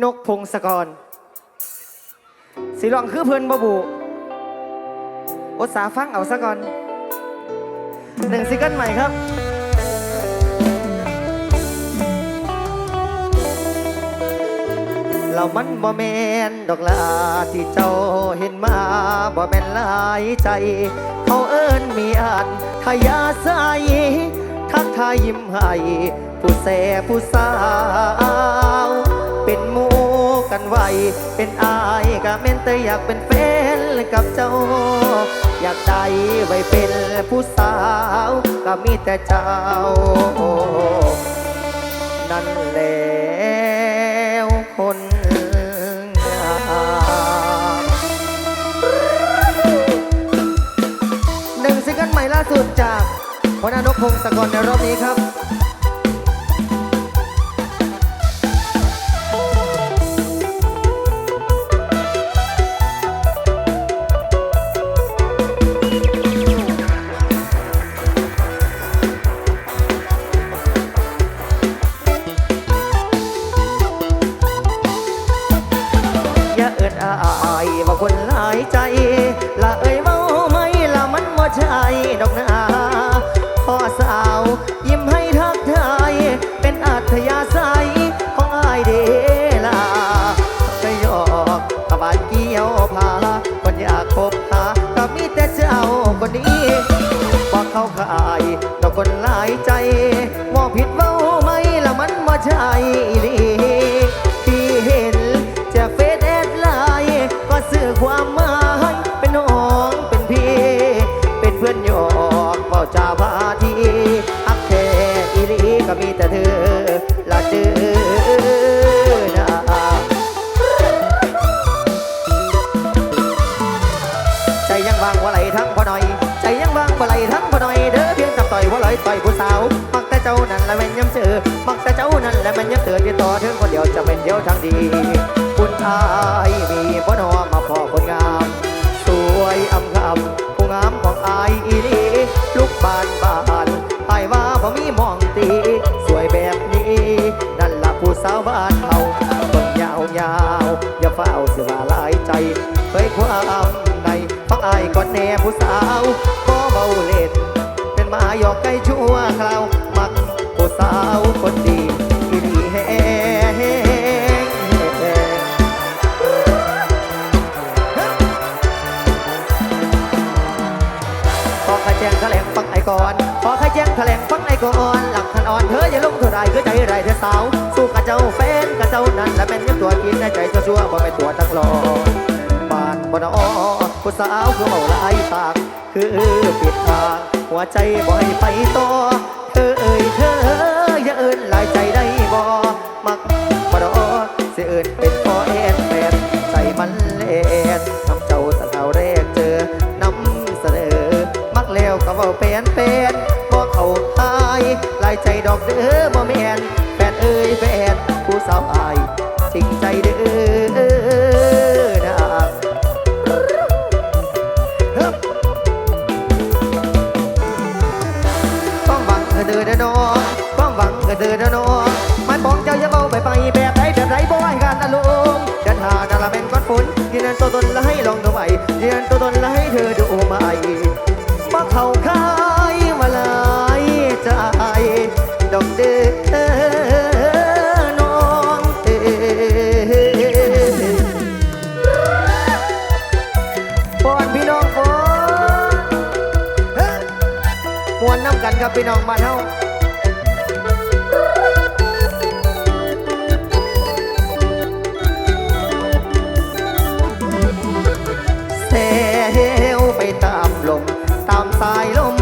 นกพงศกรสีลองคือเพื่อนบบุอดสาฟังเอาซะก่อนหนึ่งซิงเกิลใหม่ครับเรามันบ่แมนดอกลาที่เจ้าเห็นมาบ่แม่นหลายใจ เขาเอิ้นมีอันทายาใสทักทายยิ้มให้ผู้แสผู้สาว เป็นหมูกันไว้ เป็นอายก็แม่นแต่อยากเป็นแฟนกับเจ้า อยากได้ไว้เป็นผู้สาว ก็มีแต่เจ้า นั่นแหล้วคนหนึ่งซิงเกิลใหม่ล่าสุดจากหัวหน้านกพงศกรในรอบนี้ครับ ใช่อีหลีที่เห็นจากเฟซแอดไลน์ก็สื่อความหมายเป็นน้องเป็นพี่ เป็นเพื่อนหยอกเป่าจาพาทีอักแค่อีลีก็มีแต่เธอละเดือนะใจยังวางว่าไหลทั้งพอหน่อย ใจยังวางว่าไหลทั้งพอหน่อยเด้อเพียงกับต่อยว่าไหลต่อยผู้สาว เจ้านั่นแหละแม่นย้ำเจอมักแต่เจ้านั่นแหละแม่นย้ำเตือนที่ต่อถึงคนเดียวจะเป็นเดียวทางดี คุณอายมีบ่นอมาพอคนงาม สวยอำคำผู้งามของอายอีนีลูกบานบานอายว่าบ่มีมองตี สวยแบบนี้ นั่นละผู้สาวบ้านเขาคนยาวยาวอย่าเฝ้าเสือลายใจเคยความในฟังอายก่อนแน่ผู้สาวก็เบาเล่นเป็นมาหยอกใกล้ชั่วคราวาวคนดีอีดีแฮงขอขแจงแถลงฟังไอ้ก่อนขอขแจงแถลงฟังไอ้ก่อนหลักทันอ่อนเธออย่าลงเท่าไรคือใจไรเธอสาวสู้กับเจ้าแฟนกับเจ้านั้นและเป็นยังตัวกินในใจชั่วบ่เป็นตัวตั้งรอบ้านบ่นอผู้สาวคือเมาลายปากคือปิดทางหัวใจบ่ให้ไปต่อเธอเอ่ยเธอ อย่าเอิ้นหลายใจได้บ่มักบ่ดอสิเอิ้นเป็นพอแอนแฟนใจมันเล่นน้ำเจ้าสาวแรกเจอนำเสนอ มักแล้วก็เว่าเป็นเป็นบ่เข้าทายลายใจดอกเด้อบ่แม่นแฟนเอ้ยแฟน ตัวตนและให้ลองดูใหม่ยืนยันตัวตนและให้เธอดูใหม่มาเข้าค่ายมาลายใจดอกเดือน้องเอ๋ปอนพี่น้องปอนเฮ้ยมวนน้ำกันครับพี่น้องบ้านเฮา เหวไปตามลมตามสายลม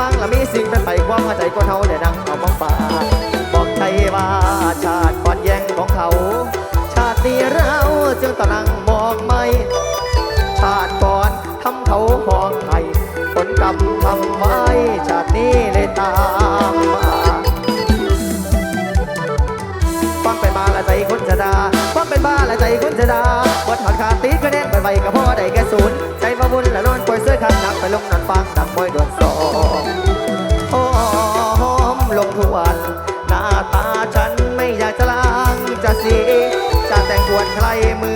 มังละมีสิ่งเป็นไปความหัวใจคนเฮาได้ดังเอาบ้องฟ้าบอกใจว่าชาติก่อนแย่งของเขา ชาตินี้เราจึงตะนังมองไม่ ชาติก่อนทำเขาห้องไห้ผลกรรมทำไว้ชาตินี้เลยตามมาความเป็นมาละใจคนจะดาความเป็นบ้าละใจคนจะดาวัดถอดขาดตีคะแนนไปไวกับพ่อได้แค่ศูนย์ใจมาบุญละนอนปล่อยเสื้อขางหนักไปลงนันฟังดังมวยดวง ว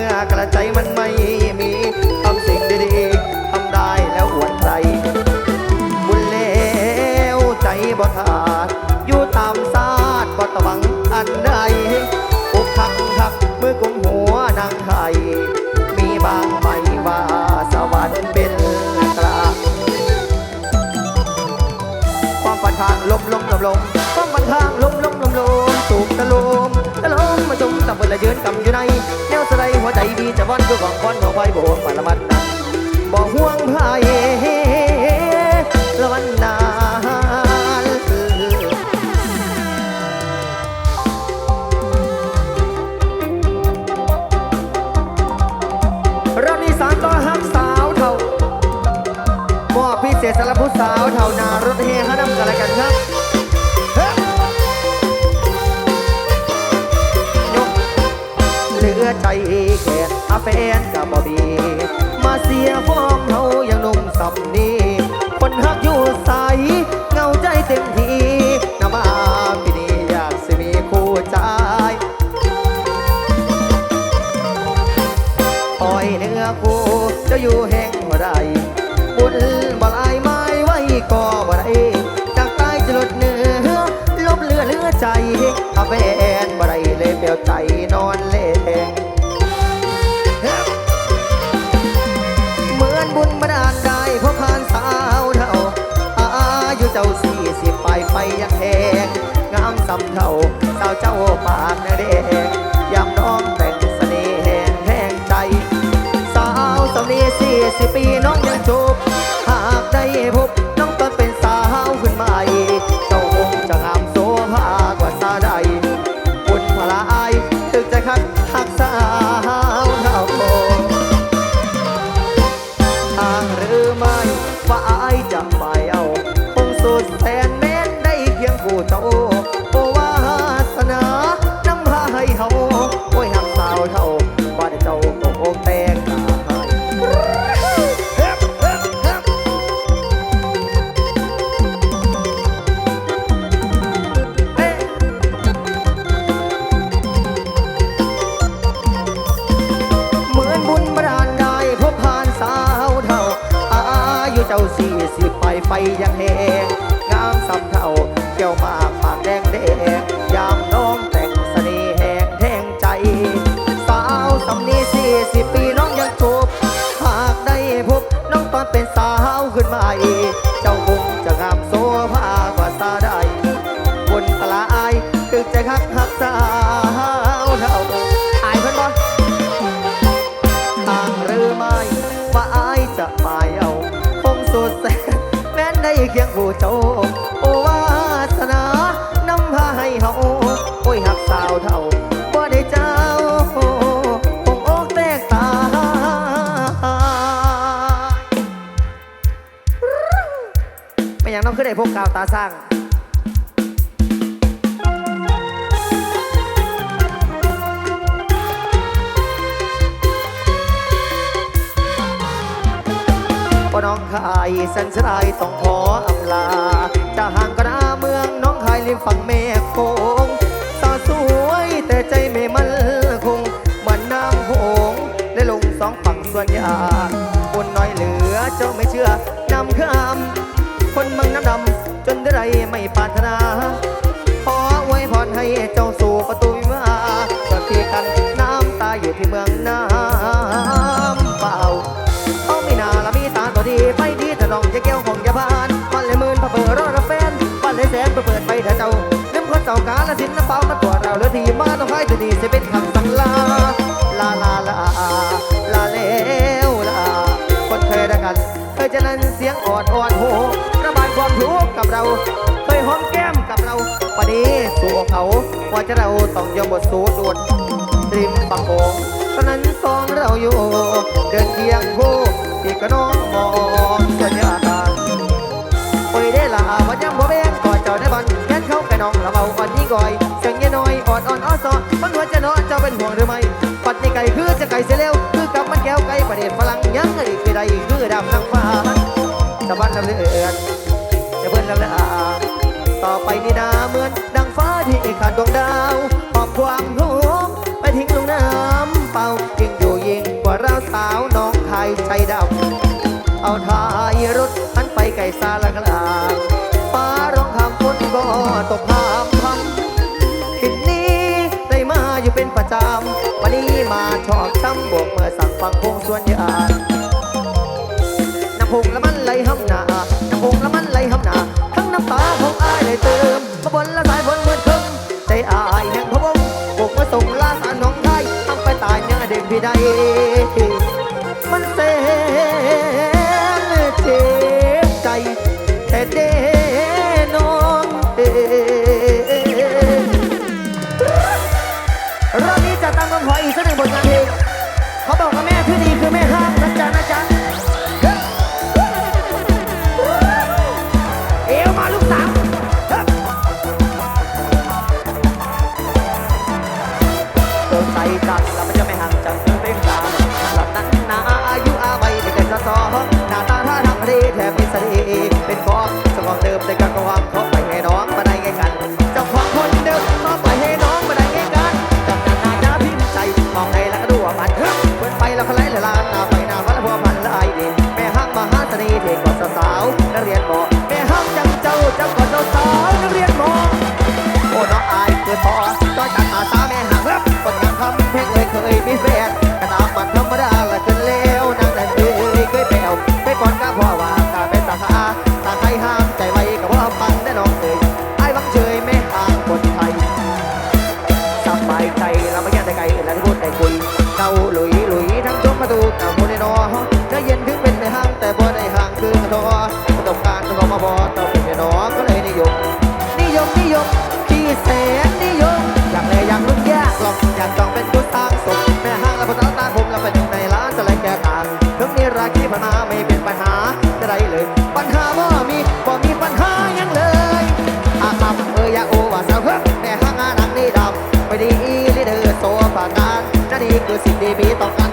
มาจมตะเบิดละยืนกำอยู่ในแนวสไลด์หัวใจดีจะวันคือหวังควันหัวไฟโบกปาละมันนั้นบ่ห่วงไผละวันนานเรามีสารต่อหักสาวเท่ามอบพิเศษสำหรับผู้สาวเท่านารถเฮฮานำกันละกันครับ เหลือใจแค่อาแฟนกับบอบีมาเสียฟอมเฮาอย่างหนุ่มสำนีคนหักอยู่ใสเงาใจเต็มที เจ้าสี่สิบไปไปยังแหงงามสำเท่าสาวเจ้าปากเนื้อแดงยามน้องแต่งเสน่ห์แห้งแห้งใจ สาวสำนีสี่สิบปีน้อง พวกกาวตาสร้างก็น้องคายสันสลายต้องขออำลา จะห่างกระเมืองน้องคายริมฝั่งแม่โคงสาวสวยแต่ใจไม่มั่นคงมือนนางโหงได้ลงสองฝั่งส่วนยาบนน้อยเหลือเจ้าไม่เชื่อนำคำ คนมังน้ำดำ จนได้ไรไม่ปรารถนา ขอไว้พรให้เจ้าสู่ประตูวิมอสวัสทีกันน้ำตาอยู่ที่เมืองน้ำเปล่าเขาไม่นาละมีตาตัวดี ไปดีแต่ลองจะแก้วของยาบานวันเลยมื่นพะเบอร์รอดแฟนวันเลยแสนไปเปิดไปถ้าเจ้าลืมคนเจ้ากาละสินน้ำเปล่ามาตัวเราเลือทีมาต้องให้ตัวดีจะเป็นคำสั่งลาลาลาลาลาเลวลาคนเคยดักกันเคยจะนั้นเสียงออดอ่อนโห เรา เคยหอมแก้มกับเราวันี้สู่เขาว่าจะเราต้องยอมบทสูดวดริมปางโงตอนนั้นสองเราอยู่ เดินเคียงคู่ที่กระน้องมองเสัญญาปุยได้ละวันยังบ่เบงก่อนเจ้าไนบอนแค้นเขาไปน้องละเอาอ่อนยิ่ก่อยเสียงเงี้ยน้อยอ่อนอ่อนอ้อซอมันหัวจะนอเจ้าเป็นห่วงหรือไม่ปัดในไก่คือจะไก่เสียเร็วคือกับมันแก้วไก่ประเด็นฝรั่งยังไงคือใดคือดำนางฟ้าตะวันตะเรือน ดวงดาวปอบความโง่ไปทิ้งลงน้ำเป่ายิ่งอยู่ยิ่งกว่าเราสาวน้องไทยใจดำเอาทายรุดหันไปไก่ซาละกลางฟ้าร้องคำฝนก็ตก ได้ คือสิ่ดีบีต่อกัน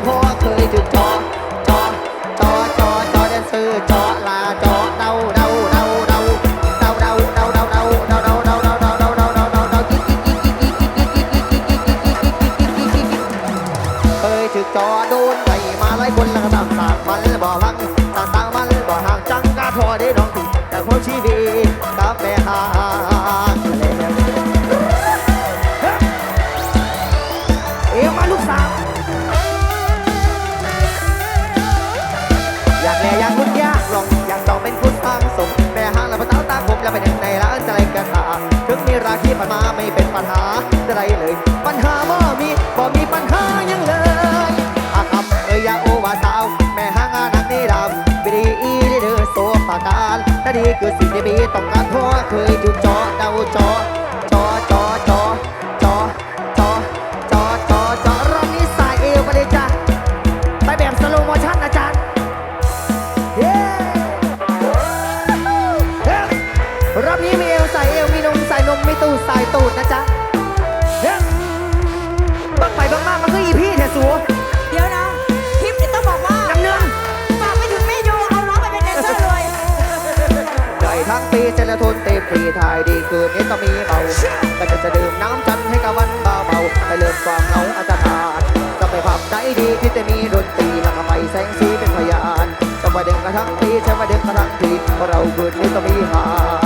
คือสิ่งที่มีต้องการเพราะเคยถูกจอเดาเจอ ทุนเต็มฟรีทายดีคืนนี้ก็มีเบาก็จะดื่มน้ำจันให้กับวันเบาเบาไปเลิกความเหงาอาจจะขาดจะไปผับไหนดีที่จะมีดนตรีแล้วก็ไฟแสงสีเป็นพยานจะมาเด็กกระทั่งทีใช้มาเด็กกระทั่งทีเพราะเราคืนนี้ก็มีหา